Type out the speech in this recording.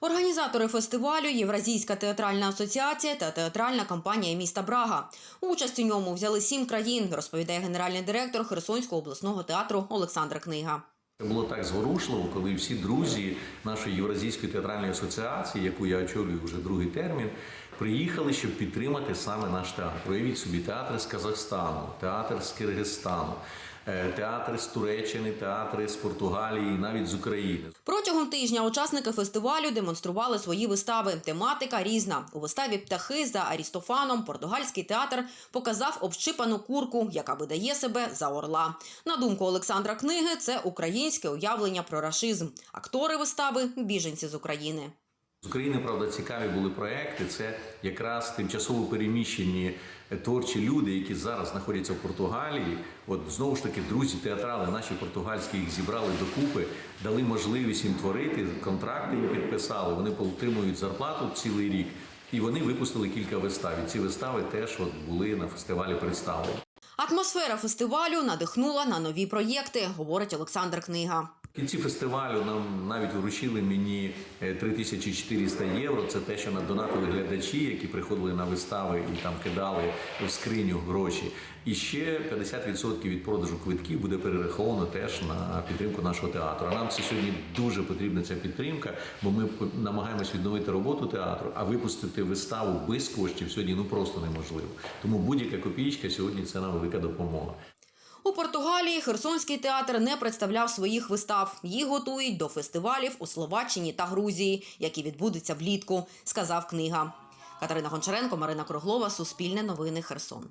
Організатори фестивалю Євразійська театральна асоціація та театральна компанія міста Брага. Участь у ньому взяли сім країн, розповідає генеральний директор Херсонського обласного театру Олександр Книга. Було так зворушливо, коли всі друзі нашої Євразійської театральної асоціації, яку я очолюю вже другий термін, приїхали, щоб підтримати саме наш театр. Уявіть собі, театр з Казахстану, театр з Киргизстану, е, театр з Туреччини, театри з Португалії, навіть з України. Протягом тижня учасники фестивалю демонстрували свої вистави. Тематика різна. У виставі Птахи за Арістофаном португальський театр показав общипану курку, яка видає себе за орла. На думку Олександра Книги, це українське уявлення про рашизм. Актори вистави біженці з України. З України, правда, цікаві були проекти. Це якраз тимчасово переміщені е, творчі люди, які зараз знаходяться в Португалії. От знову ж таки, друзі, театрали наші португальські їх зібрали докупи, дали можливість їм творити, контракти їм підписали. Вони отримують зарплату цілий рік. І вони випустили кілька вистав. І ці вистави теж от були на фестивалі представлені. Атмосфера фестивалю надихнула на нові проєкти, говорить Олександр Книга. В кінці фестивалю нам навіть вручили мені е, 3400 євро. Це те, що надонатили глядачі, які приходили на вистави і там кидали в скриню гроші. І ще 50% від продажу квитків буде перераховано теж на підтримку нашого театру. А нам це сьогодні дуже потрібна ця підтримка, бо ми намагаємось відновити роботу театру, а випустити виставу без коштів сьогодні ну просто неможливо. Тому будь-яка копійка сьогодні це нам велика допомога. У Португалії Херсонський театр не представляв своїх вистав. Їх готують до фестивалів у Словаччині та Грузії, які відбудуться влітку, сказав книга. Катерина Гончаренко, Марина Круглова, Суспільне новини Херсон.